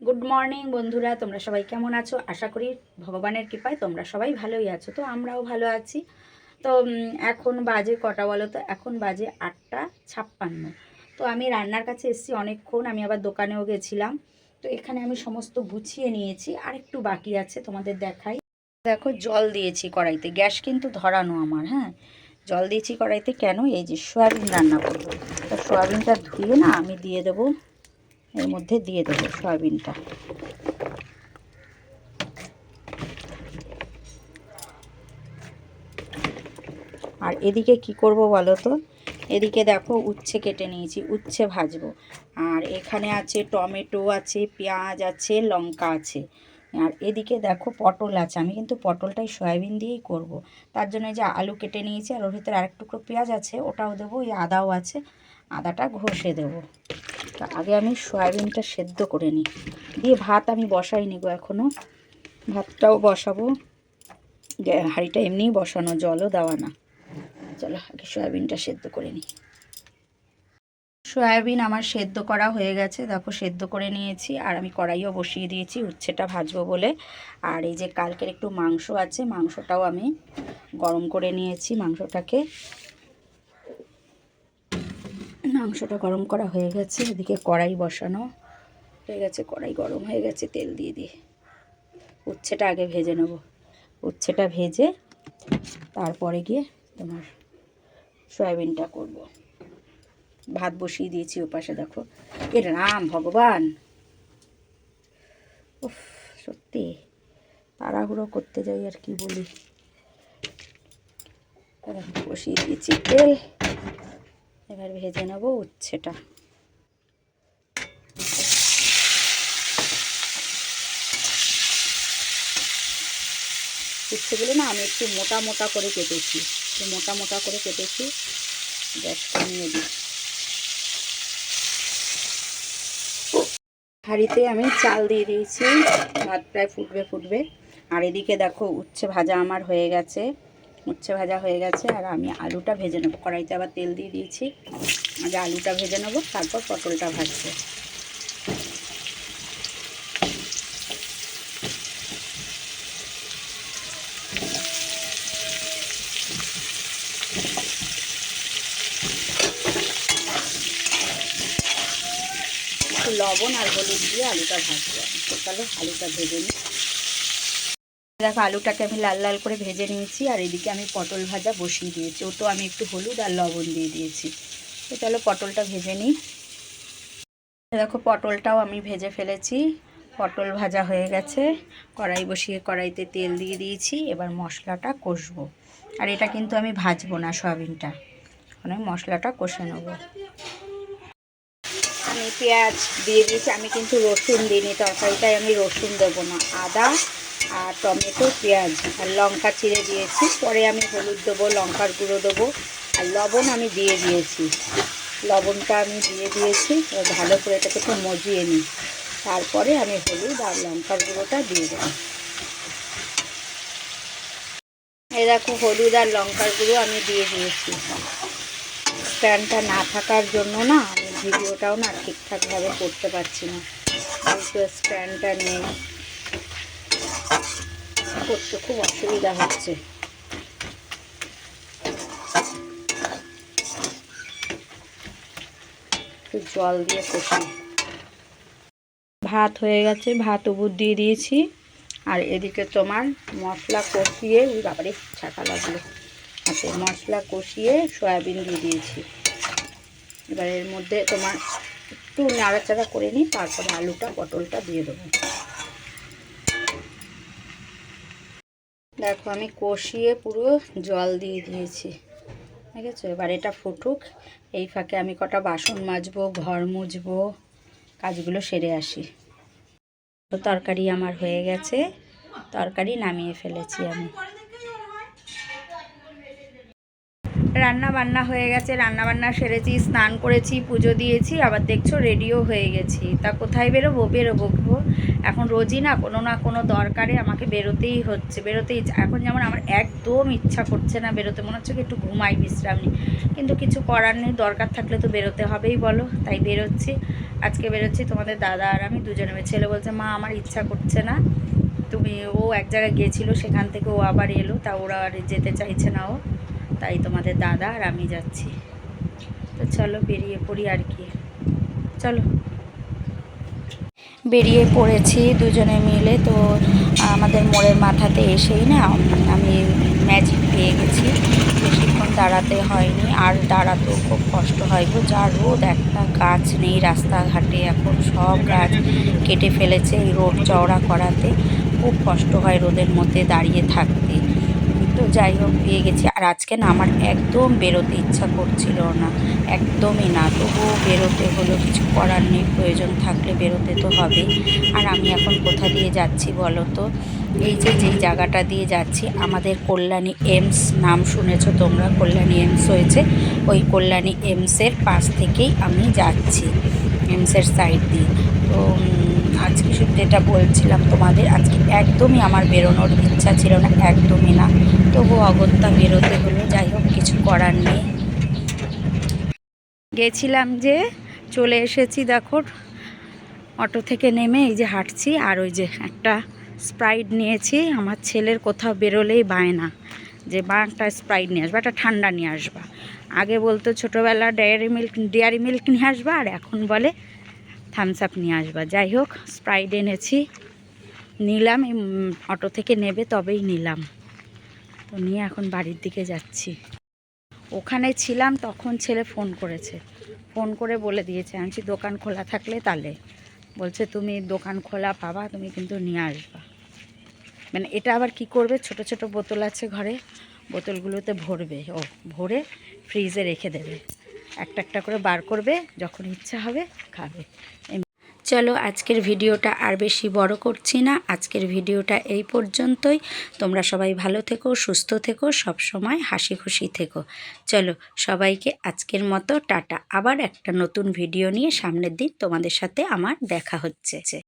Good morning বন্ধুরা, তোমরা সবাই কেমন আছো? আশা করি ভগবানের কৃপায় তোমরা সবাই ভালোই আছো, তো আমরাও ভালো আছি। তো এখন বাজে কটা বলো তো? এখন বাজে আটটা ছাপ্পান্ন। তো আমি রান্নার কাছে এসেছি অনেকক্ষণ, আমি আবার দোকানেও গেছিলাম। তো এখানে আমি সমস্ত গুছিয়ে নিয়েছি আর একটু বাকি আছে তোমাদের দেখাই। দেখো, জল দিয়েছি কড়াইতে, গ্যাস কিন্তু ধরানো আমার হ্যাঁ? জল দিয়েছি কড়াইতে কেন? এই যে সয়াবিন রান্না করব। তো সয়াবিনটা ধুয়ে না আমি দিয়ে দেবো এর মধ্যে দিয়ে দেবো সয়াবিনটা। আর এদিকে কি করব বলো তো? এদিকে দেখো উচ্ছে কেটে নিয়েছি, উচ্ছে ভাজবো। আর এখানে আছে টমেটো আছে, পেঁয়াজ আছে, লঙ্কা আছে। আর এদিকে দেখো পটল আছে। আমি কিন্তু পটলটাই সয়াবিন দিয়েই করব। তার জন্য যে আলু কেটে নিয়েছি, আর ওর ভিতরে আরেক টুকরো পেঁয়াজ আছে, ওটাও দেবো, ওই আদাও আছে, আদাটা ঘষে দেবো। তা আগে আমি সয়াবিনটা সেদ্ধ করে নিই। দিয়ে ভাত আমি বসাইনি গো এখনও ভাতটাও বসাবো। হাঁড়িটা এমনিই বসানো, জলও দেওয়া না। চলো আগে সয়াবিনটা সেদ্ধ করে নিই। সয়াবিন আমার সেদ্ধ করা হয়ে গেছে। দেখো, সেদ্ধ করে নিয়েছি আর আমি কড়াইও বসিয়ে দিয়েছি, উচ্ছেটা ভাজবো বলে। আর এই যে কালকের একটু মাংস আছে, মাংসটাও আমি গরম করে নিয়েছি, মাংসটাকে। মাংসটা গরম করা হয়ে গেছে, এদিকে কড়াই বসানো হয়ে গেছে, কড়াই গরম হয়ে গেছে, তেল দিয়ে দিয়ে। উচ্ছেটা আগে ভেজে নেব। উচ্ছেটা ভেজে তারপরে গিয়ে তোমার সয়াবিনটা করব। ভাত বসিয়ে দিয়েছি ও পাশে দেখো। এ রাম ভগবান! উফ, সত্যি। তাড়াহুড়ো করতে যাই আর কি বলি। বসিয়ে দিয়েছি তেল। এবার ভেজে নেব উচ্ছেটা। উচ্ছেগুলো না আমি একটু মোটা মোটা করে কেটেছি। মোটা মোটা করে কেটেছি। গ্যাস কমিয়ে দিই হাঁড়িতে আমি চাল দিয়ে দিয়েছি। ভাত প্রায় ফুটবে ফুটবে। আর এদিকে দেখো উচ্ছে ভাজা আমার হয়ে গেছে। উচ্ছে ভাজা হয়ে গেছে আর আমি আলুটা ভেজে নেব। কড়াইতে আবার তেল দিয়ে দিয়েছি। আগে আলুটা ভেজে নেব, তারপর পটলটা ভাজবো। লবণ আর হলুদ দিয়ে আলুটা ভাজবো। তাহলে আলুটা ভেজে নিই। দেখো, আলুটাকে আমি লাল লাল করে ভেজে নিয়েছি, আর এদিকে আমি পটল ভাজা বসিয়ে দিয়েছি। ওটাও আমি একটু হলুদ আর লবণ দিয়ে দিয়েছি। তো চলো পটলটা ভেজে নিই। দেখো, পটলটাও আমি ভেজে ফেলেছি। পটল ভাজা হয়ে গেছে। কড়াই বসিয়ে কড়াইতে তেল দিয়ে দিয়েছি। এবার মশলাটা কষবো। আর এটা কিন্তু আমি ভাজবো না সয়াবিনটা। মানে মশলাটা কষে নেব। পেঁয়াজ দিয়ে দিয়েছি, আমি কিন্তু রসুন দিইনি তরকারিটায় আমি রসুন দেবো না, আদা আর টমেটো, পেঁয়াজ আর লঙ্কা চিড়ে দিয়েছি, পরে আমি হলুদ দেবো, লঙ্কার গুঁড়ো দেবো, আর লবণ আমি দিয়ে দিয়েছি। লবণটা আমি দিয়ে দিয়েছি ভালো করে এটাকে একটু মজিয়ে নিই। তারপরে আমি হলুদ আর লঙ্কার গুঁড়োটা দিয়ে দেবো। দেখো, হলুদ আর লঙ্কার গুঁড়ো আমি দিয়ে দিয়েছি। প্যানটা না থাকার জন্য না ভিডিওটাও না ঠিকঠাকভাবে করতে পারছি না। স্ট্যান্ডটা নেই, করতে খুব অসুবিধা হচ্ছে। জল দিয়ে কষি। ভাত হয়ে গেছে, ভাত উবুর দিয়ে দিয়েছি। আর এদিকে তোমার মশলা কষিয়ে ওই বাবারে, ছাকা লাগল। হাতে মশলা কষিয়ে সয়াবিন দিয়ে দিয়েছি। এবার এর মধ্যে তোমার একটু নাড়াচাড়া করে নিই তারপরে আলুটা, পটলটা দিয়ে দেবো। দেখো আমি কষিয়ে পুরো জল দিয়ে দিয়েছি। ঠিক আছে? এবার এটা ফুটুক। এই ফাঁকে আমি কটা বাসন মাজবো, ঘর মুছবো কাজগুলো সেরে আসি। তো তরকারি আমার হয়ে গেছে। তরকারি নামিয়ে ফেলেছি আমি। রান্না বান্না হয়ে গেছে রান্না বান্না সেরেছি, স্নান করেছি, পুজো দিয়েছি, আবার দেখছ রেডিও হয়ে গেছি। তা কোথায় বেরোবো? বেরোবো। এখন রোজই না কোনো না কোনো দরকারে আমাকে বেরোতেই হচ্ছে, বেরোতেই এখন যেমন আমার একদম ইচ্ছা করছে না বেরোতে, মনে হচ্ছে কি একটু ঘুমাই, বিশ্রাম নিই। কিন্তু কিছু করার নেই, দরকার থাকলে তো বেরোতে হবেই বলো। তাই বেরোচ্ছি। আজকে বেরোচ্ছি তোমাদের দাদা আর আমি দুজনে। ছেলে বলছে, মা, আমার ইচ্ছা করছে না। তুমি, ও এক জায়গায় গিয়েছিল, সেখান থেকে ও আবার এলো, তা ওরা আর যেতে চাইছে না ও। তাই তোমাদের দাদা আর আমি যাচ্ছি। তো চলো বেরিয়ে পড়ি আর কি। চলো। বেরিয়ে পড়েছি দুজনে মিলে, তো আমাদের মোড়ের মাথাতে এসেই না, আমি ম্যাজিক পেয়ে গেছি। বেশিক্ষণ দাঁড়াতে হয়নি, আর দাঁড়াতেও খুব কষ্ট হয় গো। যা রোদ, একটা গাছ নেই রাস্তাঘাটে, এখন সব গাছ কেটে ফেলেছে এই রোড চওড়া করাতে। খুব কষ্ট হয় রোদের মধ্যে দাঁড়িয়ে থাকতে। তো যাই হোক, পেয়ে গেছি। আর আজকে না আমার একদম বেরোতে ইচ্ছা করছিল না, একদমই না। তবুও বেরোতে হলো, কিছু করার নেই, প্রয়োজন থাকলে বেরোতে তো হবে আর আমি এখন কোথা দিয়ে যাচ্ছি বলো তো? এই যে, যেই জায়গাটা দিয়ে যাচ্ছি, আমাদের কল্যাণী এমস, নাম শুনেছো তোমরা? কল্যাণী এমস হয়েছে। ওই কল্যাণী এমসের পাশ থেকেই আমি যাচ্ছি, এমসের সাইড দিয়ে। তো আজকে শুধু যেটা বলছিলাম তোমাদের, আজকে একদমই আমার বেরোনোর ইচ্ছা ছিল না, একদমই না। তবু অগত্যা বেরোতে হলো, যাই হোক, কিছু করার নেই। গেছিলাম যে চলে এসেছি, দেখো, অটো থেকে নেমে এই যে হাঁটছি, আর ওই যে একটা স্প্রাইট নিয়েছি। আমার ছেলের কোথাও বেরোলেই বায়না যে বা একটা স্প্রাইট নিয়ে আসবা, একটা ঠান্ডা নিয়ে আসবা। আগে বলতো ছোটোবেলা, ডেয়ারি মিল্ক ডেয়ারি মিল্ক নিয়ে আসবা, আর এখন বলে, থামস আপ নিয়ে আসবা। যাই হোক, স্প্রাইট এনেছি, নিলাম অটো থেকে নেবে, তবেই নিলাম। তো নিয়ে এখন বাড়ির দিকে যাচ্ছি। ওখানে ছিলাম তখন ছেলে ফোন করেছে। ফোন করে বলে দিয়েছে আমি দোকান খোলা থাকলে তাহলে বলছে, তুমি দোকান খোলা পাবা, তুমি কিন্তু নিয়ে আসবা। মানে এটা আবার কি করবে? ছোট ছোট বোতল আছে ঘরে, বোতলগুলোতে ভরবে। ও, ভরে ফ্রিজে রেখে দেবে। একটা একটা করে বার করবে, যখন ইচ্ছা হবে, খাবে। চলো আজকের ভিডিওটা আর বেশি বড় করছি না। আজকের ভিডিওটা এই পর্যন্তই। তোমরা সবাই ভালো থেকো, সুস্থ থেকো, সব সময় হাসি খুশি থেকো। চলো সবাইকে আজকের মতো টাটা। আবার একটা নতুন ভিডিও নিয়ে সামনের দিন তোমাদের সাথে আমার দেখা হচ্ছে।